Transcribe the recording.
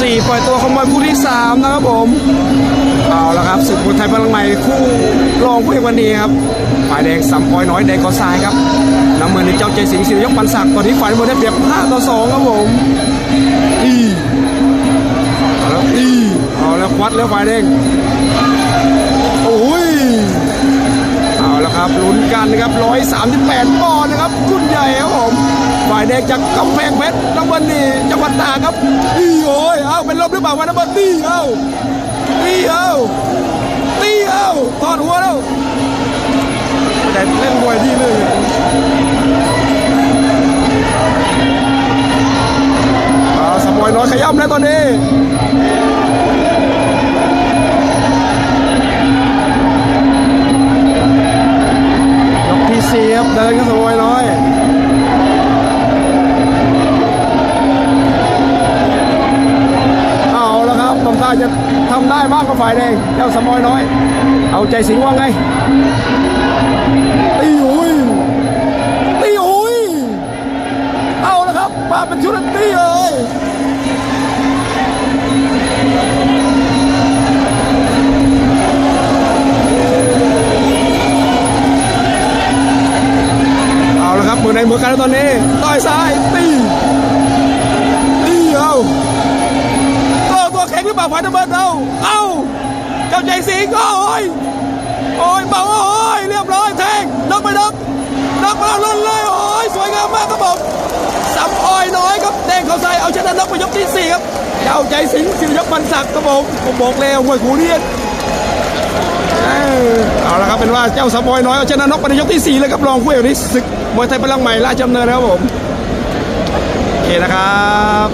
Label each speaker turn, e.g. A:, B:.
A: สี่ปล่อยตัวขโมยคู่ที่สามนะครับผมเอาละครับศึกมวยไทยพลังใหม่คู่รองคู่เอกวันนี้ครับฝ่ายแดงสัมปอยน้อยแดงกอทรายครับน้ำเงินในเจ้าใจสิงห์ศิริยกปันศักดิ์ตอนนี้ฝ่ายมวยได้เปรียบ5ต่อ2ครับผมอีแล้วอีเอาแล้วควัดแล้วฝ่ายแดง นกันนะครับ138ปอนด์นะครับรุ่นใหญ่ครับผมฝ่ายแดงจากกำแพงเพชรน้ำเงินนี่จังหวัดตากครับอีโอ้ยเอาเป็นลมหรือเปล่าวะน้ำเงินนี่เอ้าตีเอ้าตีเอ้าถอดหัวแล้วแต่เล่นมวยดีเลยอาสมอยน้อยขย้ำแล้วตอนนี้ ครับเดินก็สมอยน้อยเอาแล้วครับทำท่าจะทำได้บ้างกับฝ่ายแดงเจ้าสมอยน้อย เอาใจสิงห์ว่าไงตีอุ้ยตีอุ้ยเอาแล้วครับมาเป็นชุดตีเลยเอา แล้วครับมือนมือกันตอนนี้ต่อยซ้ายตีตีเอาตัวตัวแข็งหรือเปล่าฝ่ายน้ำเงินเอาเอาเจ้าใจสิงห์โอ้ยโอ้ยเบาโอ้ยเรียบร้อยแทงน็อกไปน็อกน็อกมาแล้วล้นเลยโอ้ยสวยงามมากครับผมสับอ้อยน้อยครับแดงเขาใส่เอาชนะน็อกไปยกที่สี่ครับเจ้าใจสิงสิริยกบรรศักดิ์ครับผมผมบอกแล้วมวยขู่เรียน เอาละครับเป็นว่าเจ้าสบอยน้อยเอาชนะนกไปในยกที่สี่เลยครับรองคู่เอกนี้ศึกมวยไทยพลังใหม่ราชดำเนินนะครับผมโอเคนะครับ